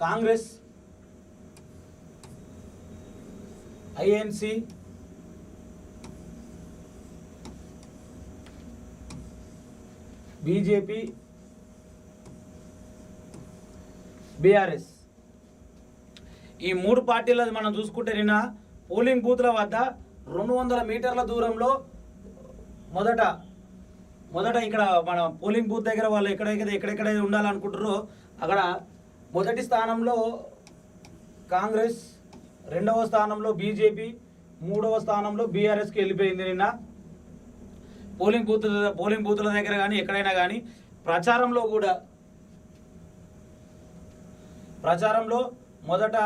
Congress INC BJP BRS ఈ మూడు పార్టీలది మనం చూసుకుంటే నిన్న పోలింగ్ బూత్ల వద్ద రెండు వందల మీటర్ల దూరంలో మొదట మొదట ఇక్కడ మన పోలింగ్ బూత్ దగ్గర వాళ్ళు ఎక్కడెక్కడ ఎక్కడెక్కడ ఉండాలనుకుంటారో అక్కడ మొదటి స్థానంలో కాంగ్రెస్ రెండవ స్థానంలో బీజేపీ మూడవ స్థానంలో బీఆర్ఎస్కి వెళ్ళిపోయింది నిన్న. పోలింగ్ బూత్ పోలింగ్ బూతుల దగ్గర కానీ ఎక్కడైనా కానీ ప్రచారంలో కూడా ప్రచారంలో మొదట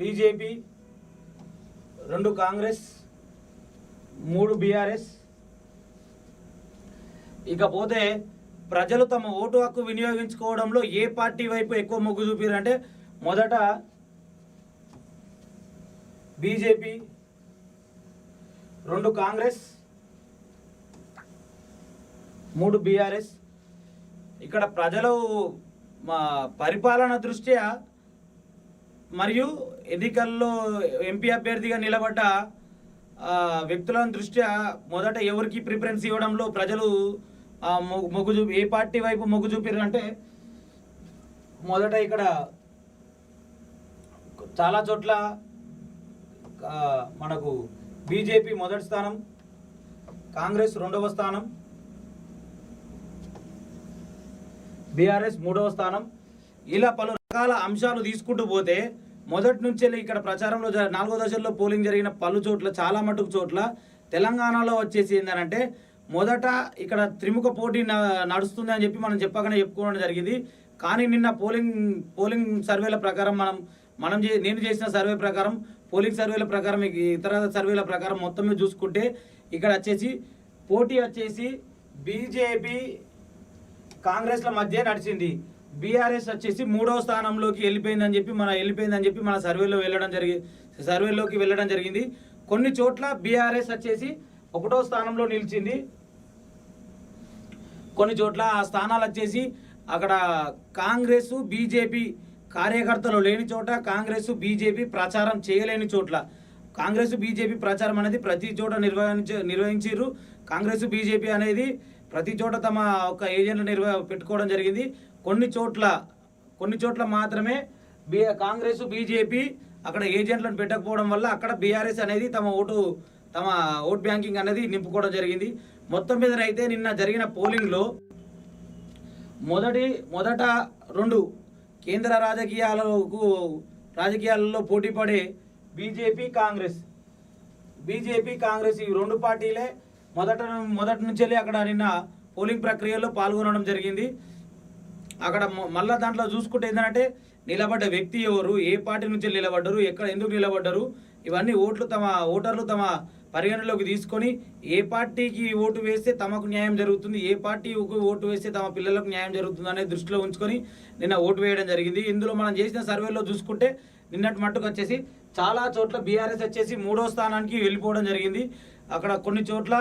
బీజేపీ రెండు కాంగ్రెస్ మూడు బీఆర్ఎస్. ఇకపోతే ప్రజలు తమ ఓటు హక్కు వినియోగించుకోవడంలో ఏ పార్టీ వైపు ఎక్కువ మొగ్గు చూపారంటే మొదట బీజేపీ రెండు కాంగ్రెస్ మూడు బీఆర్ఎస్. ఇక్కడ ప్రజలు మా పరిపాలన దృష్ట్యా మరియు ఎన్నికల్లో ఎంపీ అభ్యర్థిగా నిలబడ్డ వ్యక్తుల దృష్ట్యా మొదట ఎవరికి ప్రిఫరెన్స్ ఇవ్వడంలో ప్రజలు మొగ్గు చూపి ఏ పార్టీ వైపు మొగ్గు చూపిరు అంటే మొదట ఇక్కడ చాలా చోట్ల మనకు బీజేపీ మొదటి స్థానం కాంగ్రెస్ రెండవ స్థానం బీఆర్ఎస్ మూడవ స్థానం. ఇలా పలు రకాల అంశాలు తీసుకుంటూ పోతే మొదటి నుంచి ఇక్కడ ప్రచారంలో నాలుగో దశల్లో పోలింగ్ జరిగిన పలు చోట్ల చాలా మటుకు చోట్ల తెలంగాణలో వచ్చేసి ఏంటంటే మొదట ఇక్కడ త్రిముఖ పోటీ న- నడుస్తుంది అని చెప్పి మనం చెప్పగానే చెప్పుకోవడం జరిగింది. కానీ నిన్న పోలింగ్ పోలింగ్ సర్వేల ప్రకారం మనం మనం చే- నేను చేసిన సర్వే ప్రకారం పోలింగ్ సర్వేల ప్రకారం ఇతర సర్వేల ప్రకారం మొత్తం మీద చూసుకుంటే ఇక్కడ వచ్చేసి పోటీ వచ్చేసి బీజేపీ కాంగ్రెస్ల మధ్య నడిచింది. బీఆర్ఎస్ వచ్చేసి మూడవ స్థానంలోకి వెళ్ళిపోయిందని చెప్పి మన వెళ్ళిపోయిందని చెప్పి మన సర్వేలో వెళ్ళడం జరిగి సర్వేలోకి వెళ్ళడం జరిగింది. కొన్ని చోట్ల బీఆర్ఎస్ వచ్చేసి ఒకటో స్థానంలో నిలిచింది. కొన్ని చోట్ల ఆ స్థానాలు వచ్చేసి అక్కడ కాంగ్రెస్ బీజేపీ కార్యకర్తలు లేని చోట కాంగ్రెస్ బీజేపీ ప్రచారం చేయలేని చోట్ల. కాంగ్రెస్ బీజేపీ ప్రచారం అనేది ప్రతి చోట నిర్వహించ నిర్వహించారు కాంగ్రెస్ బీజేపీ అనేది ప్రతి చోట తమ ఒక ఏజెంట్లు నిర్వ పెట్టుకోవడం జరిగింది. కొన్ని చోట్ల కొన్ని చోట్ల మాత్రమే బీ కాంగ్రెస్ బీజేపీ అక్కడ ఏజెంట్లను పెట్టకపోవడం వల్ల అక్కడ బీఆర్ఎస్ అనేది తమ ఓటు తమ ఓట్ బ్యాంకింగ్ అనేది నింపుకోవడం జరిగింది. మొత్తం మీద అయితే నిన్న జరిగిన పోలింగ్లో మొదటి మొదట రెండు కేంద్ర రాజకీయాలకు రాజకీయాలలో పోటీ పడే బీజేపీ కాంగ్రెస్. బీజేపీ కాంగ్రెస్ ఈ రెండు పార్టీలే మొదట మొదటి నుంచి అక్కడ నిన్న పోలింగ్ ప్రక్రియలో పాల్గొనడం జరిగింది. అక్కడ మొ- మళ్ళా దాంట్లో చూసుకుంటే ఏంటంటే నిలబడ్డ వ్యక్తి ఎవరు ఏ పార్టీ నుంచి నిలబడ్డరు ఎక్కడ ఎందుకు నిలబడ్డరు ఇవన్నీ ఓట్లు తమ ఓటర్లు తమ పరిగణలోకి తీసుకొని ఏ పార్టీకి ఓటు వేస్తే తమకు న్యాయం జరుగుతుంది ఏ పార్టీకి ఓటు వేస్తే తమ పిల్లలకు న్యాయం జరుగుతుంది అనేది దృష్టిలో ఉంచుకొని నిన్న ఓటు వేయడం జరిగింది. ఇందులో మనం చేసిన సర్వేలో చూసుకుంటే నిన్నటి మట్టుకు వచ్చేసి చాలా చోట్ల బీఆర్ఎస్ వచ్చేసి మూడో స్థానానికి వెళ్ళిపోవడం జరిగింది. అక్కడ కొన్ని చోట్ల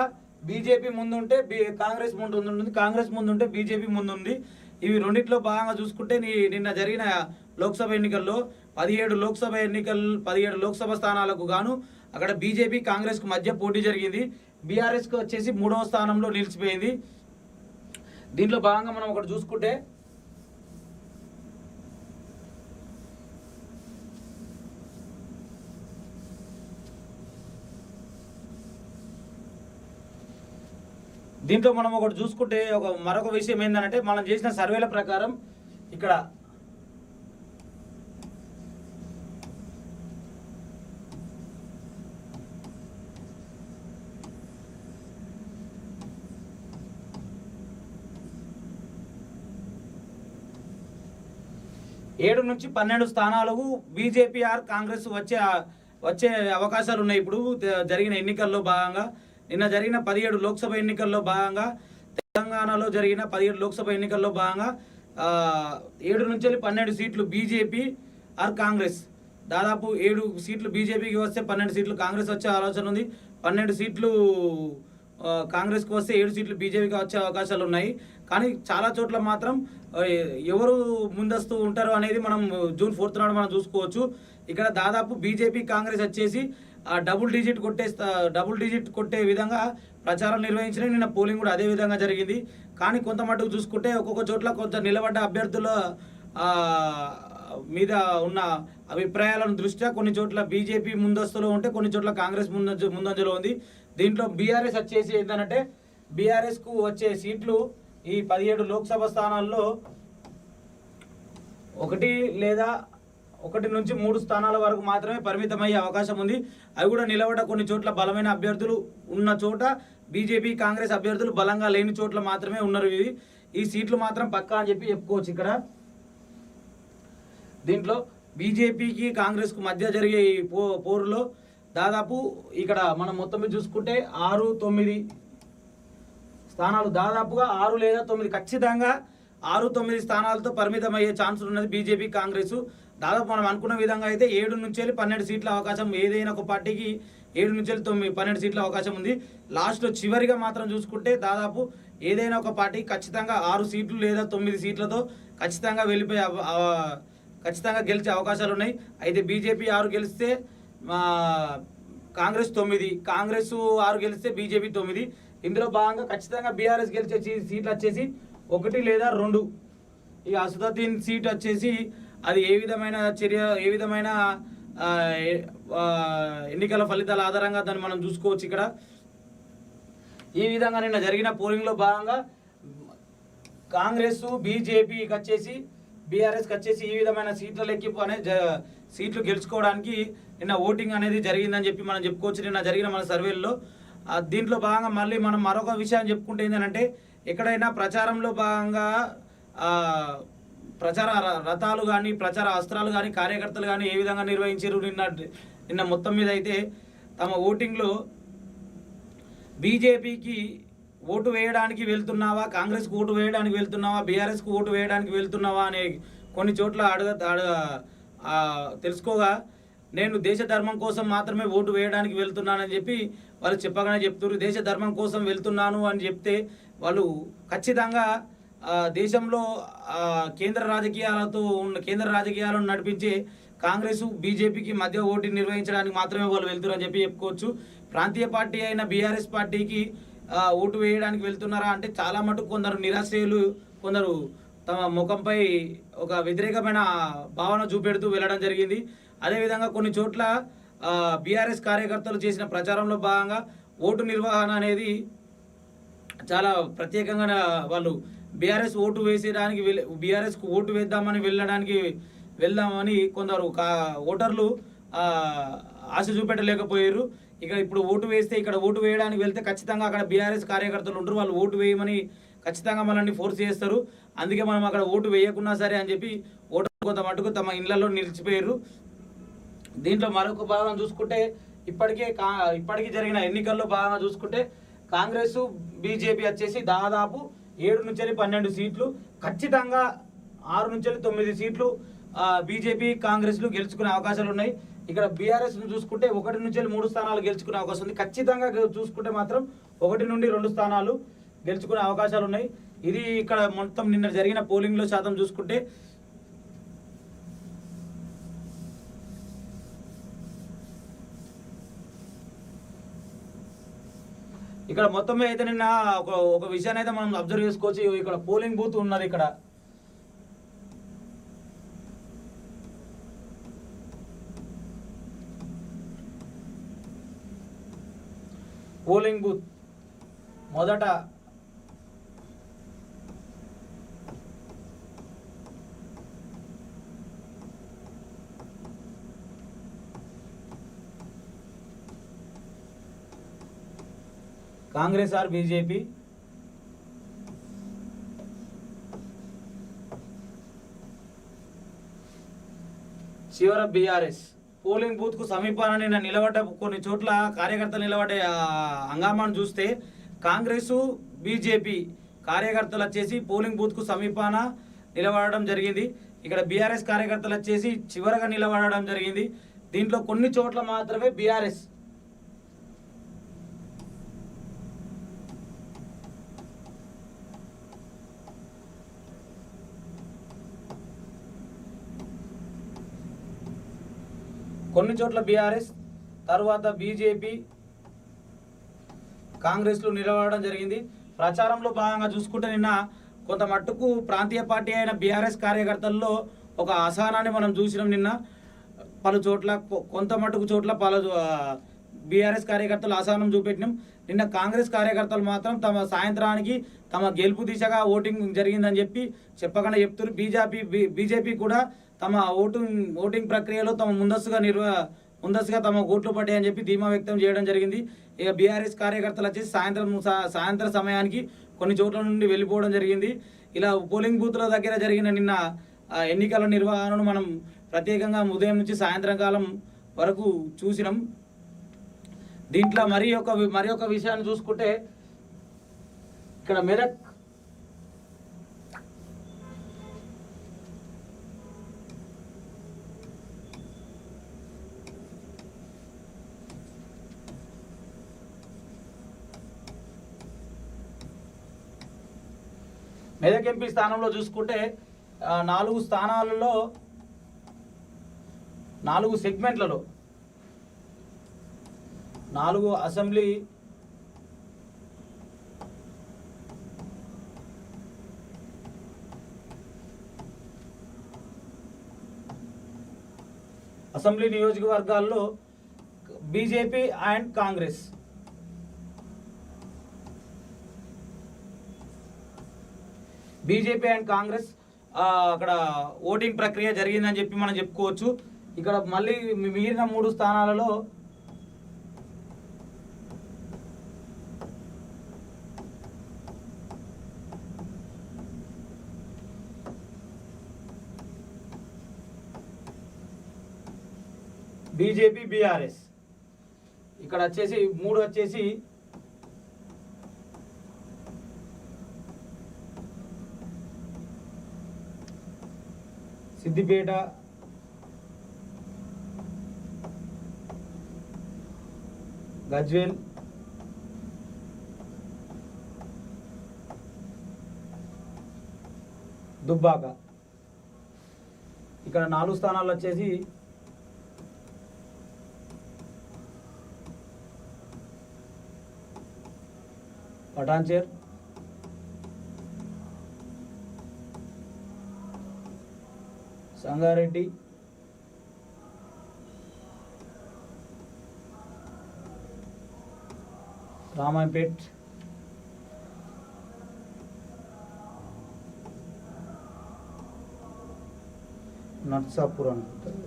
బీజేపీ ముందుంటే బీ కాంగ్రెస్ ముందు ఉంటుంది కాంగ్రెస్ ముందుంటే బీజేపీ ముందుంది. ఇవి రెండిట్లో భాగంగా చూసుకుంటే నీ నిన్న జరిగిన లోక్సభ ఎన్నికల్లో పదిహేడు లోక్సభ ఎన్నికలు పదిహేడు లోక్సభ స్థానాలకు గాను అక్కడ బీజేపీ కాంగ్రెస్కు మధ్య పోటీ జరిగింది. బీఆర్ఎస్కి వచ్చేసి మూడవ స్థానంలో నిలిచిపోయింది. దీంట్లో భాగంగా మనం ఒకటి చూసుకుంటే దీంట్లో మనం ఒకటి చూసుకుంటే ఒక మరొక విషయం ఏంటంటే మనం చేసిన సర్వేల ప్రకారం ఇక్కడ ఏడు నుంచి పన్నెండు స్థానాలకు బీజేపీ ఆర్ కాంగ్రెస్ వచ్చే వచ్చే అవకాశాలు ఉన్నాయి. ఇప్పుడు జరిగిన ఎన్నికల్లో భాగంగా నిన్న జరిగిన పదిహేడు లోక్సభ ఎన్నికల్లో భాగంగా తెలంగాణలో జరిగిన పదిహేడు లోక్సభ ఎన్నికల్లో భాగంగా ఏడు నుంచి వెళ్ళి పన్నెండు సీట్లు బీజేపీ ఆర్ కాంగ్రెస్. దాదాపు ఏడు సీట్లు బీజేపీకి వస్తే పన్నెండు సీట్లు కాంగ్రెస్ వచ్చే ఆలోచన ఉంది. పన్నెండు సీట్లు కాంగ్రెస్కి వస్తే ఏడు సీట్లు బీజేపీకి వచ్చే అవకాశాలు ఉన్నాయి. కానీ చాలా చోట్ల మాత్రం ఎవరు ముందస్తు ఉంటారు అనేది మనం జూన్ ఫోర్త్ నాడు మనం చూసుకోవచ్చు. ఇక్కడ దాదాపు బీజేపీ కాంగ్రెస్ వచ్చేసి ఆ డబుల్ డిజిట్ కొట్టే స్థా- డబుల్ డిజిట్ కొట్టే విధంగా ప్రచారం నిర్వహించిన నిన్న పోలింగ్ కూడా అదే విధంగా జరిగింది. కానీ కొంత మటుకు చూసుకుంటే ఒక్కొక్క చోట్ల కొంత నిలబడ్డ అభ్యర్థుల మీద ఉన్న అభిప్రాయాలను దృష్ట్యా కొన్ని చోట్ల బీజేపీ ముందస్తులో ఉంటే కొన్ని చోట్ల కాంగ్రెస్ ముందంజ ముందంజలో ఉంది. దీంట్లో బీఆర్ఎస్ వచ్చేసి ఏంటంటే బీఆర్ఎస్కు వచ్చే సీట్లు ఈ పదిహేడు లోక్సభ స్థానాల్లో ఒకటి లేదా ఒకటి నుంచి మూడు స్థానాల వరకు మాత్రమే పరిమితమయ్యే అవకాశం ఉంది. అవి కూడా నిలబడ కొన్ని చోట్ల బలమైన అభ్యర్థులు ఉన్న చోట బీజేపీ కాంగ్రెస్ అభ్యర్థులు బలంగా లేని చోట్ల మాత్రమే ఉన్నారు ఇవి. ఈ సీట్లు మాత్రం పక్కా అని చెప్పి చెప్పుకోవచ్చు ఇక్కడ. దీంట్లో బీజేపీకి కాంగ్రెస్కు మధ్య జరిగే ఈ పో పోరులో దాదాపు ఇక్కడ మనం మొత్తం మీద చూసుకుంటే ఆరు తొమ్మిది స్థానాలు. దాదాపుగా ఆరు లేదా తొమ్మిది. ఖచ్చితంగా ఆరు తొమ్మిది స్థానాలతో పరిమితం అయ్యే ఛాన్స్ ఉన్నది బీజేపీ కాంగ్రెస్. దాదాపు మనం అనుకున్న విధంగా అయితే ఏడు నుంచి వెళ్ళి పన్నెండు సీట్ల అవకాశం ఏదైనా ఒక పార్టీకి ఏడు నుంచి వెళ్ళి తొమ్మిది పన్నెండు సీట్ల అవకాశం ఉంది. లాస్ట్లో చివరిగా మాత్రం చూసుకుంటే దాదాపు ఏదైనా ఒక పార్టీ ఖచ్చితంగా ఆరు సీట్లు లేదా తొమ్మిది సీట్లతో ఖచ్చితంగా వెళ్ళిపోయే ఖచ్చితంగా గెలిచే అవకాశాలు ఉన్నాయి. అయితే బీజేపీ ఆరు గెలిస్తే కాంగ్రెస్ తొమ్మిది కాంగ్రెస్ ఆరు గెలిస్తే బీజేపీ తొమ్మిది. ఇందులో భాగంగా ఖచ్చితంగా బీఆర్ఎస్ గెలిచే సీట్లు వచ్చేసి ఒకటి లేదా రెండు. ఈ అసదుద్దీన్ సీట్ వచ్చేసి అది ఏ విధమైన చర్య ఏ విధమైన ఎన్నికల ఫలితాల ఆధారంగా దాన్ని మనం చూసుకోవచ్చు ఇక్కడ. ఈ విధంగా నిన్న జరిగిన పోలింగ్లో భాగంగా కాంగ్రెస్ బీజేపీకి వచ్చేసి బీఆర్ఎస్కి వచ్చేసి ఈ విధమైన సీట్ల లెక్కింపు అనేది సీట్లు గెలుచుకోవడానికి నిన్న ఓటింగ్ అనేది జరిగిందని చెప్పి మనం చెప్పుకోవచ్చు. నిన్న జరిగిన మన సర్వేల్లో. దీంట్లో భాగంగా మళ్ళీ మనం మరొక విషయాన్ని చెప్పుకుంటే ఏంటంటే ఎక్కడైనా ప్రచారంలో భాగంగా ప్రచార రథాలు కానీ ప్రచార అస్త్రాలు కానీ కార్యకర్తలు కానీ ఏ విధంగా నిర్వహించారు నిన్న నిన్న మొత్తం మీద అయితే తమ ఓటింగ్లో బీజేపీకి ఓటు వేయడానికి వెళ్తున్నావా? కాంగ్రెస్కి ఓటు వేయడానికి వెళ్తున్నావా? బీఆర్ఎస్కి ఓటు వేయడానికి వెళ్తున్నావా అనే కొన్ని చోట్ల అడగ తెలుసుకోగా. నేను దేశ ధర్మం కోసం మాత్రమే ఓటు వేయడానికి వెళ్తున్నానని చెప్పి వాళ్ళు చెప్పగానే చెప్తున్నారు దేశ ధర్మం కోసం వెళ్తున్నాను అని చెప్తే వాళ్ళు ఖచ్చితంగా దేశంలో కేంద్ర రాజకీయాలతో ఉన్న కేంద్ర రాజకీయాలను నడిపించే కాంగ్రెస్ బీజేపీకి మధ్య ఓటు నిర్వహించడానికి మాత్రమే వాళ్ళు వెళ్తున్నారని చెప్పి చెప్పుకోవచ్చు. ప్రాంతీయ పార్టీ అయిన బీఆర్ఎస్ పార్టీకి ఓటు వేయడానికి వెళ్తున్నారా అంటే చాలా మటుకు కొందరు నిరాశ్రయులు కొందరు తమ ముఖంపై ఒక వ్యతిరేకమైన భావన చూపెడుతూ వెళ్ళడం జరిగింది. అదేవిధంగా కొన్ని చోట్ల బీఆర్ఎస్ కార్యకర్తలు చేసిన ప్రచారంలో భాగంగా ఓటు నిర్వహణ అనేది చాలా ప్రత్యేకంగా వాళ్ళు బీఆర్ఎస్ ఓటు వేసేయడానికి వెళ్ళి బీఆర్ఎస్కు ఓటు వేద్దామని వెళ్ళడానికి వెళ్దామని కొందరు కా ఓటర్లు ఆశ చూపెట్టలేకపోయారు. ఇక ఇప్పుడు ఓటు వేస్తే ఇక్కడ ఓటు వేయడానికి వెళ్తే ఖచ్చితంగా అక్కడ బీఆర్ఎస్ కార్యకర్తలు ఉంటారు వాళ్ళు ఓటు వేయమని ఖచ్చితంగా మనల్ని ఫోర్స్ చేస్తారు. అందుకే మనం అక్కడ ఓటు వేయకున్నా సరే అని చెప్పి ఓటర్ కొంత మటుకు తమ ఇళ్ళలో నిలిచిపోయారు. దీంట్లో మరొక భాగం చూసుకుంటే ఇప్పటికే కా ఇప్పటికీ జరిగిన ఎన్నికల్లో భాగంగా చూసుకుంటే కాంగ్రెస్ బీజేపీ వచ్చేసి దాదాపు ఏడు నుంచి వెళ్ళి పన్నెండు సీట్లు ఖచ్చితంగా ఆరు నుంచి వెళ్ళి తొమ్మిది సీట్లు బీజేపీ కాంగ్రెస్లు గెలుచుకునే అవకాశాలు ఉన్నాయి. ఇక్కడ బీఆర్ఎస్ చూసుకుంటే ఒకటి నుంచి మూడు స్థానాలు గెలుచుకునే అవకాశం ఉంది. ఖచ్చితంగా చూసుకుంటే మాత్రం ఒకటి నుండి రెండు స్థానాలు గెలుచుకునే అవకాశాలు ఉన్నాయి. ఇది ఇక్కడ మొత్తం నిన్న జరిగిన పోలింగ్లో శాతం చూసుకుంటే ఇక్కడ మొత్తం అయితే నిన్న ఒక ఒక విషయాన్ని అయితే మనం అబ్జర్వ్ చేసుకోవచ్చు. ఇక్కడ పోలింగ్ బూత్ ఉన్నది ఇక్కడ. పోలింగ్ బూత్ మొదట కాంగ్రెస్ ఆర్ బీజేపీ? చివర బీఆర్ఎస్. పోలింగ్ బూత్కు సమీపాన నిన్న నిలబడ్డ కొన్ని చోట్ల కార్యకర్తలు నిలబడే హంగామాను చూస్తే కాంగ్రెస్ బీజేపీ కార్యకర్తలు వచ్చేసి పోలింగ్ బూత్కు సమీపాన నిలబడడం జరిగింది. ఇక్కడ బీఆర్ఎస్ కార్యకర్తలు వచ్చేసి చివరగా నిలబడడం జరిగింది. దీంట్లో కొన్ని చోట్ల మాత్రమే బీఆర్ఎస్ కొన్ని చోట్ల బీఆర్ఎస్ తర్వాత బీజేపీ కాంగ్రెస్లు నిలబడడం జరిగింది. ప్రచారంలో భాగంగా చూసుకుంటే నిన్న కొంత మట్టుకు ప్రాంతీయ పార్టీ అయిన బీఆర్ఎస్ కార్యకర్తల్లో ఒక అసహనాన్ని మనం చూసినాం నిన్న. పలు చోట్ల కొ- కొంత మటుకు చోట్ల పలు బీఆర్ఎస్ కార్యకర్తలు అసహనం చూపెట్టినాం. నిన్న కాంగ్రెస్ కార్యకర్తలు మాత్రం తమ సాయంత్రానికి తమ గెలుపు దిశగా ఓటింగ్ జరిగిందని చెప్పి చెప్పకుండా చెప్తున్నారు. బీజేపీ బీజేపీ కూడా తమ ఓటింగ్ ఓటింగ్ ప్రక్రియలో తమ ముందస్తుగా నిర్వ ముందస్తుగా తమ ఓట్లు పడ్డాయని చెప్పి ధీమా వ్యక్తం చేయడం జరిగింది. ఇక బీఆర్ఎస్ కార్యకర్తలు వచ్చి సాయంత్రం సాయంత్రం సమయానికి కొన్ని చోట్ల నుండి వెళ్ళిపోవడం జరిగింది. ఇలా పోలింగ్ బూత్ల దగ్గర జరిగిన నిన్న ఆ, ఎన్నికల నిర్వహణను మనం ప్రత్యేకంగా ఉదయం నుంచి సాయంత్రం కాలం వరకు చూసినాం. దీంట్లో మరి ఒక మరి ఒక విషయాన్ని చూసుకుంటే ఇక్కడ మెదక్ మెదక్ ఎంపీ స్థానంలో చూసుకుంటే నాలుగు స్థానాలలో నాలుగు సెగ్మెంట్లలో నాలుగు అసెంబ్లీ అసెంబ్లీ నియోజకవర్గాల్లో BJP and Congress. BJP and Congress అక్కడ ఓటింగ్ ప్రక్రియ జరిగిందని చెప్పి మనం చెప్పుకోవచ్చు. ఇక్కడ మళ్ళీ మిగిలిన మూడు స్థానాలలో బీజేపీ బీఆర్ఎస్. ఇక్కడ వచ్చేసి మూడు వచ్చేసి సిద్దిపేట గజ్వేల్. దుబ్బాక. ఇక్కడ నాలుగు స్థానాలు వచ్చేసి పటాన్చేర్ సంగారెడ్డి. రామాయపేట్. నర్సాపూర్. అనుకుంటారు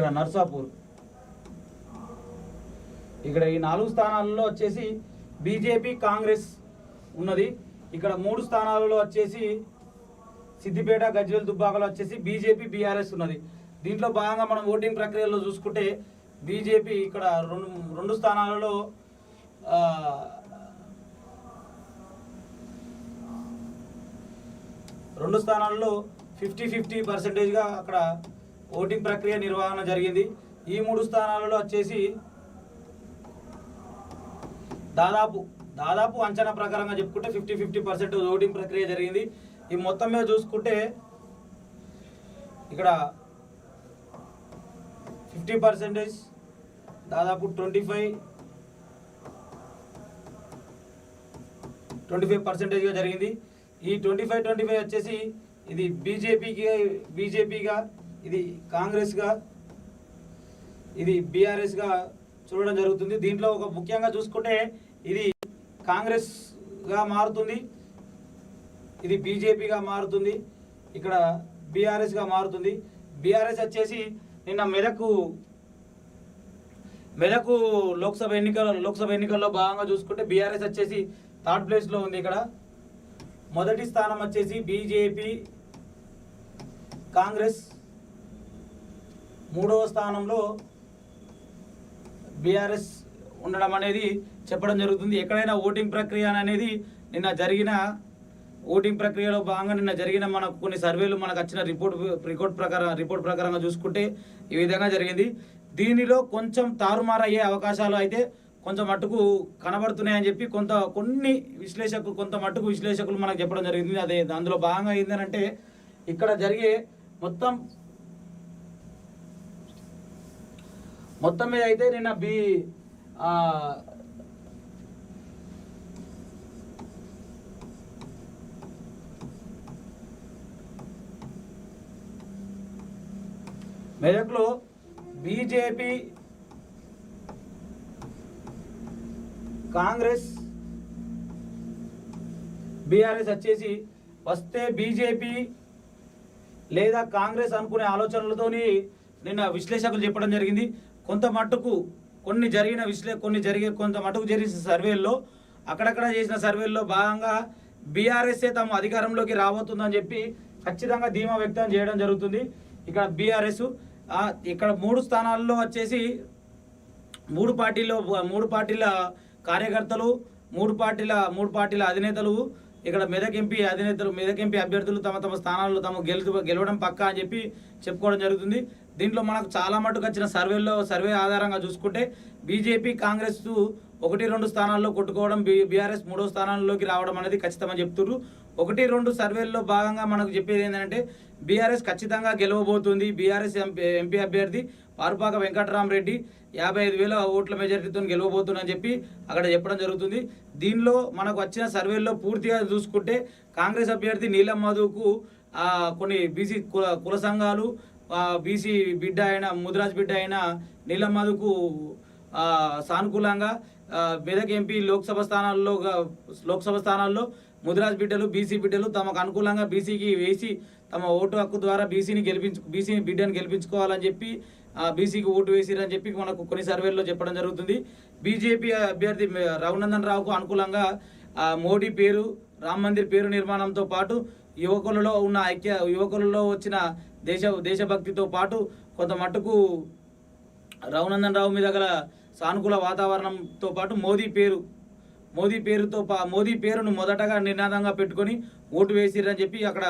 ఇక్కడ నర్సాపూర్. ఇక్కడ ఈ నాలుగు స్థానాలలో వచ్చేసి బీజేపీ కాంగ్రెస్ ఉన్నది. ఇక్కడ మూడు స్థానాలలో వచ్చేసి సిద్దిపేట గజ్వేల్ దుబ్బాకలో వచ్చేసి బీజేపీ బీఆర్ఎస్ ఉన్నది. దీంట్లో భాగంగా మనం ఓటింగ్ ప్రక్రియలో చూసుకుంటే బీజేపీ ఇక్కడ రెండు రెండు స్థానాలలో రెండు స్థానాల్లో ఫిఫ్టీ ఫిఫ్టీ పర్సెంటేజ్గా అక్కడ ఓటింగ్ ప్రక్రియ నిర్వహణ జరిగింది. ఈ మూడు స్థానాలలో వచ్చేసి దాదాపు దాదాపు అంచనా ప్రకారంగా చెప్పుకుంటే ఫిఫ్టీ ఫిఫ్టీ పర్సెంట్ ఓటింగ్ ప్రక్రియ జరిగింది. ఈ మొత్తం మీద చూసుకుంటే ఇక్కడ ఫిఫ్టీ పర్సెంటేజ్ దాదాపు ట్వంటీ ఫైవ్ ట్వంటీ ఫైవ్ పర్సెంటేజ్గా జరిగింది. ఈ ట్వంటీ ఫైవ్ ట్వంటీ ఫైవ్ వచ్చేసి ఇది బీజేపీకి బీజేపీగా ఇది కాంగ్రెస్గా ఇది బీఆర్ఎస్గా చూడడం జరుగుతుంది. దీంట్లో ఒక ముఖ్యంగా చూసుకుంటే ఇది కాంగ్రెస్గా మారుతుంది. ఇది బీజేపీగా మారుతుంది. ఇక్కడ బీఆర్ఎస్గా మారుతుంది. బీఆర్ఎస్ వచ్చేసి నిన్న మెదకు మెదకు లోక్సభ ఎన్నికల లోక్సభ ఎన్నికల్లో భాగంగా చూసుకుంటే బీఆర్ఎస్ వచ్చేసి థర్డ్ ప్లేస్లో ఉంది ఇక్కడ. మొదటి స్థానం వచ్చేసి బీజేపీ కాంగ్రెస్ మూడవ స్థానంలో బీఆర్ఎస్ ఉండడం అనేది చెప్పడం జరుగుతుంది. ఎక్కడైనా ఓటింగ్ ప్రక్రియ అనేది నిన్న జరిగిన ఓటింగ్ ప్రక్రియలో భాగంగా నిన్న జరిగిన మనకు కొన్ని సర్వేలు మనకు వచ్చిన రిపోర్ట్ రిపోర్ట్ ప్రకారం రిపోర్ట్ ప్రకారంగా చూసుకుంటే ఈ విధంగా జరిగింది. దీనిలో కొంచెం తారుమారయ్యే అవకాశాలు అయితే కొంచెం మట్టుకు కనబడుతున్నాయని చెప్పి కొంత కొన్ని విశ్లేషకులు కొంత మట్టుకు విశ్లేషకులు మనకు చెప్పడం జరిగింది. అదే అందులో భాగంగా ఏంటంటే ఇక్కడ జరిగే మొత్తం మొత్తం మీద అయితే నిన్న బి మెదక్లో బీజేపీ కాంగ్రెస్ బీఆర్ఎస్ వచ్చేసి వస్తే బీజేపీ లేదా కాంగ్రెస్ అనుకునే ఆలోచనలతోని నిన్న విశ్లేషకులు చెప్పడం జరిగింది. కొంత మట్టుకు కొన్ని జరిగిన విశ్లే కొన్ని జరిగే కొంత మటుకు జరిగిన సర్వేల్లో అక్కడక్కడ చేసిన సర్వేల్లో భాగంగా బీఆర్ఎస్ఏ తమ అధికారంలోకి రాబోతుందని చెప్పి ఖచ్చితంగా ధీమా వ్యక్తం చేయడం జరుగుతుంది. ఇక్కడ బీఆర్ఎస్ ఇక్కడ మూడు స్థానాల్లో వచ్చేసి మూడు పార్టీల్లో మూడు పార్టీల కార్యకర్తలు మూడు పార్టీల మూడు పార్టీల అధినేతలు ఇక్కడ మెదక్ ఎంపీ అధినేతలు మెదక్ ఎంపీ అభ్యర్థులు తమ తమ స్థానాల్లో తమ గెలు గెలవడం పక్కా అని చెప్పి చెప్పుకోవడం జరుగుతుంది. దీంట్లో మనకు చాలా మటుకు వచ్చిన సర్వేల్లో సర్వే ఆధారంగా చూసుకుంటే బీజేపీ కాంగ్రెస్ ఒకటి రెండు స్థానాల్లో కొట్టుకోవడం బీ బీఆర్ఎస్ మూడో స్థానాల్లోకి రావడం అనేది ఖచ్చితమని చెప్తున్నారు ఒకటి రెండు సర్వేల్లో భాగంగా మనకు చెప్పేది ఏంటంటే బీఆర్ఎస్ ఖచ్చితంగా గెలవబోతుంది. బీఆర్ఎస్ ఎంపీ ఎంపీ అభ్యర్థి పారుపాక వెంకటరామరెడ్డి యాభై ఐదు వేల ఓట్ల మెజారిటీతో గెలవబోతుందని చెప్పి అక్కడ చెప్పడం జరుగుతుంది. దీనిలో మనకు వచ్చిన సర్వేల్లో పూర్తిగా చూసుకుంటే కాంగ్రెస్ అభ్యర్థి నీలం మధుకు కొన్ని బీసీ కుల కుల సంఘాలు బీసీ బిడ్డ అయిన ముదిరాజ్ బిడ్డ అయిన నీలం మధుకు సానుకూలంగా మెదక్ ఎంపీ లోక్సభ స్థానాల్లో లోక్సభ స్థానాల్లో ముదిరాజ్ బిడ్డలు బీసీ బిడ్డలు తమకు అనుకూలంగా బీసీకి వేసి తమ ఓటు హక్కు ద్వారా బీసీని గెలిపించు బీసీని బిడ్డని గెలిపించుకోవాలని చెప్పి ఆ, బీసీకి ఓటు వేసిరని చెప్పి మనకు కొన్ని సర్వేల్లో చెప్పడం జరుగుతుంది. బీజేపీ అభ్యర్థి రఘునందన్ రావుకు అనుకూలంగా మోడీ పేరు రామ్ మందిర్ పేరు నిర్మాణంతో పాటు యువకులలో ఉన్న ఐక్య యువకులలో వచ్చిన దేశ దేశభక్తితో పాటు కొంత మట్టుకు రఘునందన్ రావు మీద గల సానుకూల వాతావరణంతో పాటు మోదీ పేరు మోదీ పేరుతో పా మోదీ పేరును మొదటగా నినాదంగా పెట్టుకొని ఓటు వేసిరని చెప్పి అక్కడ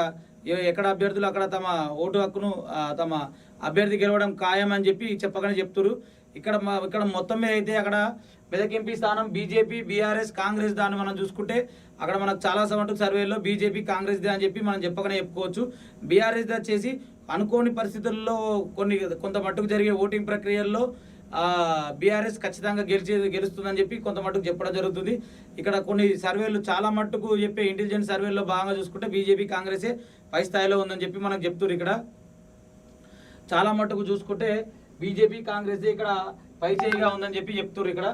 ఎక్కడ అభ్యర్థులు అక్కడ తమ ఓటు హక్కును తమ అభ్యర్థి గెలవడం ఖాయం అని చెప్పి చెప్పకనే చెప్తున్నారు ఇక్కడ ఇక్కడ మొత్తం మీద అయితే అక్కడ మెదక్ ఎంపీ స్థానం బీజేపీ బీఆర్ఎస్ కాంగ్రెస్ దాన్ని మనం చూసుకుంటే అక్కడ మనకు చాలా మటుకు సర్వేలో బీజేపీ కాంగ్రెస్ అని చెప్పి మనం చెప్పకనే చెప్పుకోవచ్చు. బీఆర్ఎస్ వచ్చేసి అనుకోని పరిస్థితుల్లో కొన్ని కొంత మట్టుకు జరిగే ఓటింగ్ ప్రక్రియల్లో బీఆర్ఎస్ ఖచ్చితంగా గెలిచే గెలుస్తుందని చెప్పి కొంత మట్టుకు చెప్పడం జరుగుతుంది. ఇక్కడ కొన్ని సర్వేలు చాలా మట్టుకు చెప్పే ఇంటెలిజెన్స్ సర్వేల్లో భాగంగా చూసుకుంటే బీజేపీ కాంగ్రెసే పై స్థాయిలో ఉందని చెప్పి మనకు చెప్తున్నారు ఇక్కడ. చాలా మట్టుకు చూసుకుంటే బీజేపీ కాంగ్రెస్ ఇక్కడ పై చేయిగా ఉందని చెప్పి చెప్తున్నారు ఇక్కడ.